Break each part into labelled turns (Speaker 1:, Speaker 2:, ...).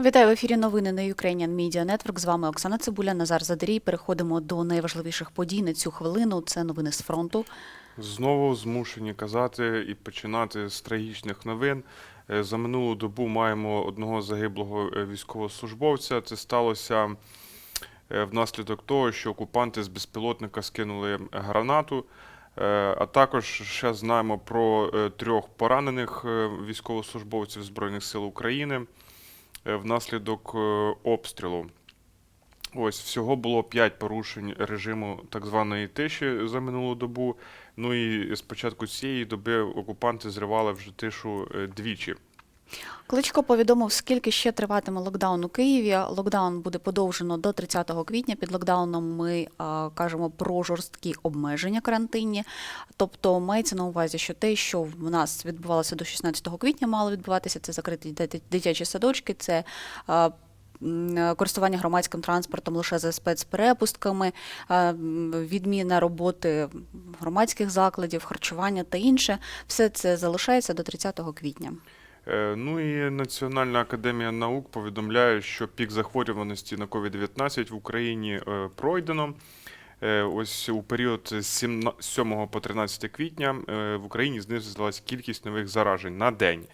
Speaker 1: Вітаю в ефірі новини на Ukrainian Media Network. З вами Оксана Цибуля, Назар Задарій. Переходимо до найважливіших подій на цю хвилину. Це новини з фронту.
Speaker 2: Знову змушені казати і починати з трагічних новин. Е, За минулу добу маємо одного загиблого е, військовослужбовця. Це сталося е, внаслідок того, що окупанти з безпілотника скинули гранату. А також ще знаємо про трьох поранених військовослужбовців Збройних сил України внаслідок е, обстрілу. Ось всього було 5 порушень режиму так званої тиші за минулу добу. Ну і з початку цієї доби окупанти зривали вже тишу е, двічі.
Speaker 1: Кличко повідомив, скільки ще триватиме локдаун у Києві. Локдаун буде подовжено до 30 квітня. Під локдауном ми а, кажемо про жорсткі обмеження карантинні. Тобто мається на увазі, що те, що в нас відбувалося до 16 квітня, мало відбуватися. Це закриті дитячі садочки, це а, користування громадським транспортом лише за спецперепустками, відміна роботи громадських закладів, харчування та інше. Все це залишається до 30 квітня.
Speaker 2: Е, Ну і Національна академія наук повідомляє, що пік захворюваності на COVID-19 в Україні е, пройдено. Е, Ось у період з 7 7 по 13 квітня в Україні знизилась кількість нових заражень на день.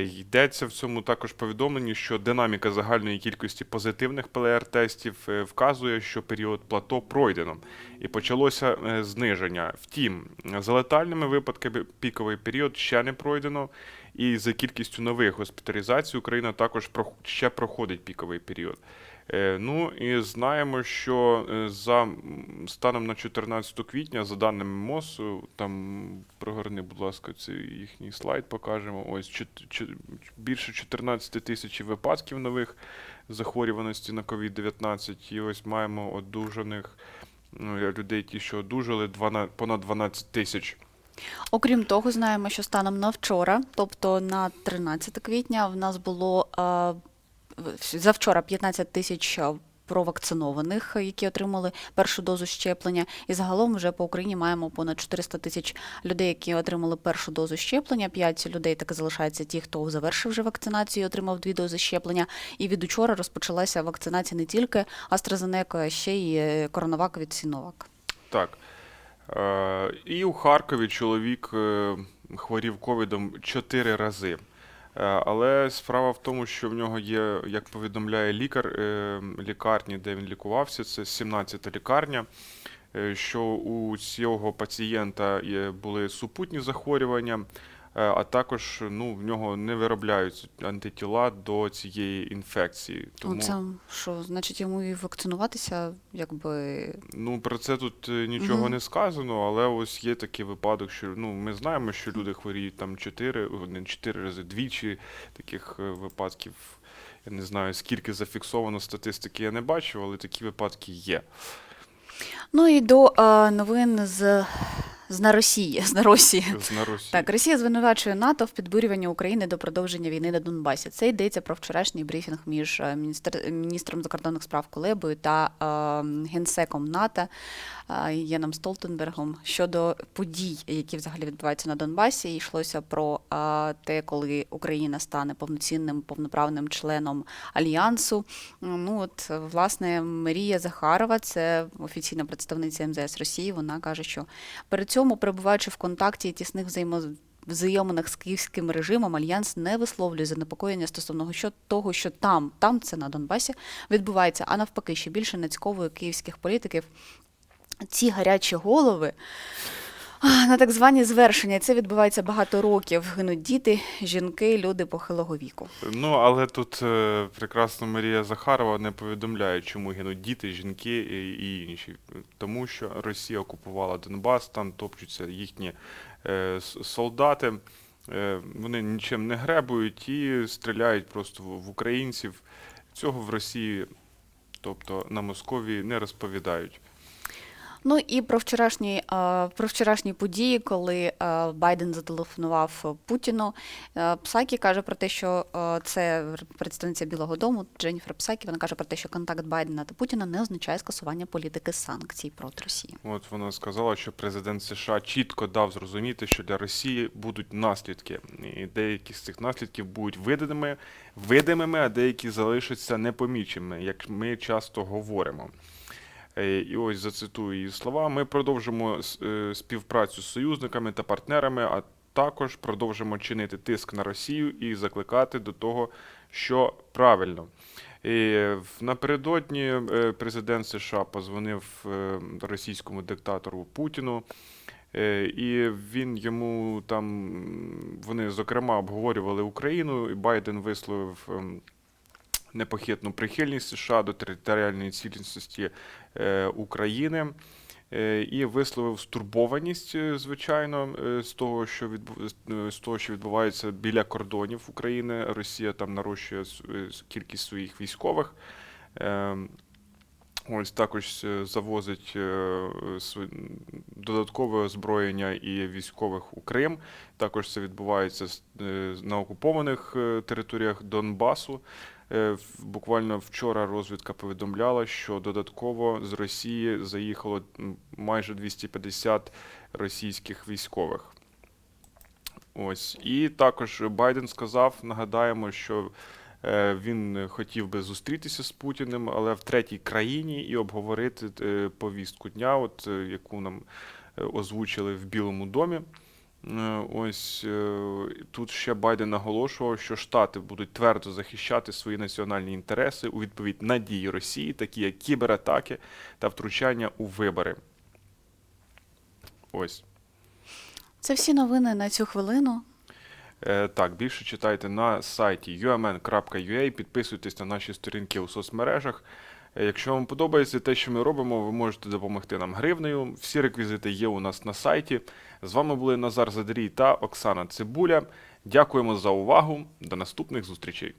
Speaker 2: Йдеться в цьому також повідомленні, що динаміка загальної кількості позитивних ПЛР-тестів вказує, що період плато пройдено і почалося зниження. Втім, за летальними випадками піковий період ще не пройдено, і за кількістю нових госпіталізацій Україна також ще проходить піковий період. Е, Ну і знаємо, що е, за станом на 14 квітня, за даними МОЗ, е, там прогорни, будь ласка, цей їхній слайд покажемо. Ось більше 14 тисяч випадків нових захворюваності на COVID-19. І ось маємо одужаних ну, людей, ті, що одужали, 12, понад 12 тисяч.
Speaker 1: Окрім того, знаємо, що станом на вчора, тобто на 13 квітня, в нас було е, в- завчора 15 тисяч е, провакцинованих, е, які отримали першу дозу щеплення. І загалом вже по Україні маємо понад 400 тисяч людей, які отримали першу дозу щеплення. 5 людей таки залишається ті, хто завершив вже вакцинацію і отримав дві дози щеплення. І від учора розпочалася вакцинація не тільки AstraZeneca, а ще й е, коронавак від Сіновак.
Speaker 2: Так. Е, і у Харкові чоловік е, хворів ковідом чотири рази. Е, Але справа в тому, що в нього є, як повідомляє лікар лікарні, де він лікувався, це 17-та лікарня, що у цього пацієнта були супутні захворювання, а також ну, в нього не виробляються антитіла до цієї інфекції.
Speaker 1: Ну, це що, значить, йому і вакцинуватися, якби
Speaker 2: Ну, про це тут е, нічого
Speaker 1: Мгм.
Speaker 2: не сказано, але ось є такий випадок, що ну, ми знаємо, що люди хворіють там чотири, не чотири рази, двічі таких е, випадків. Я не знаю, скільки зафіксовано статистики, я не бачу, але такі випадки є.
Speaker 1: Ну і до е, новин з, з на Росії. З на Росії.
Speaker 2: З на Росії.
Speaker 1: Так, Росія звинувачує НАТО в підбурюванні України до продовження війни на Донбасі. Це йдеться про вчорашній брифінг між е, міністр, міністром закордонних справ Кулебою та е, генсеком НАТО е, Єном Столтенбергом щодо подій, які взагалі відбуваються на Донбасі. І йшлося про е, те, коли Україна стане повноцінним повноправним членом альянсу. Ну от власне Марія Захарова, це офіційна представниця МЗС Росії. Вона каже, що При цьому, перебуваючи в контакті і тісних взаємознайоминах з київським режимом, альянс не висловлює занепокоєння стосовно того, що там, там це на Донбасі відбувається, а навпаки, ще більше нацьковує київських політиків. Ці гарячі голови на так звані звершення. Це відбувається багато років. Гинуть діти, жінки, люди похилого віку.
Speaker 2: Ну, але тут е, прекрасно Марія Захарова не повідомляє, чому гинуть діти, жінки і, і інші. Тому що Росія окупувала Донбас, там топчуться їхні е, солдати. Е, вони нічим не гребують і стріляють просто в, українців. Цього в Росії, тобто на Московії, не розповідають.
Speaker 1: Ну і про вчорашні, е, про вчорашні події, коли е, Байден зателефонував Путіну. Е, Псакі каже про те, що це представниця Білого Дому Дженніфер Псакі. Вона каже про те, що контакт Байдена та Путіна не означає скасування політики санкцій проти Росії.
Speaker 2: От вона сказала, що президент США чітко дав зрозуміти, що для Росії будуть наслідки, і деякі з цих наслідків будуть видимими, видимими, а деякі залишаться непоміченими, як ми часто говоримо. Е, І ось зацитую її слова. Ми продовжимо е, співпрацю з союзниками та партнерами, а також продовжимо чинити тиск на Росію і закликати до того, що правильно. І напередодні е, президент США позвонив російському диктатору Путіну. І він йому там вони зокрема обговорювали Україну, і Байден висловив непохитну прихильність США до територіальної цілісності е, України. е, І висловив стурбованість, е, звичайно, з того, що з того, що відбувається біля кордонів України. Росія там нарощує кількість своїх військових. Ем, Ось також завозить додаткове озброєння і військових у Крим. Також це відбувається на окупованих територіях Донбасу. Е, Буквально вчора розвідка повідомляла, що додатково з Росії заїхало майже 250 російських військових. Ось. І також Байден сказав, нагадаємо, що е, він хотів би зустрітися з Путіним, але в третій країні і обговорити е, повістку дня, от, яку нам озвучили в Білому домі. Е, Ось е, тут ще Байден наголошував, що Штати будуть твердо захищати свої національні інтереси у відповідь на дії Росії, такі як кібератаки та втручання у вибори. Ось.
Speaker 1: Це всі новини на цю хвилину.
Speaker 2: Е, Так, більше читайте на сайті umn.ua, підписуйтесь на наші сторінки у соцмережах. Якщо вам подобається те, що ми робимо, ви можете допомогти нам гривнею. Всі реквізити є у нас на сайті. З вами були Назар Задрій та Оксана Цибуля. Дякуємо за увагу. До наступних зустрічей.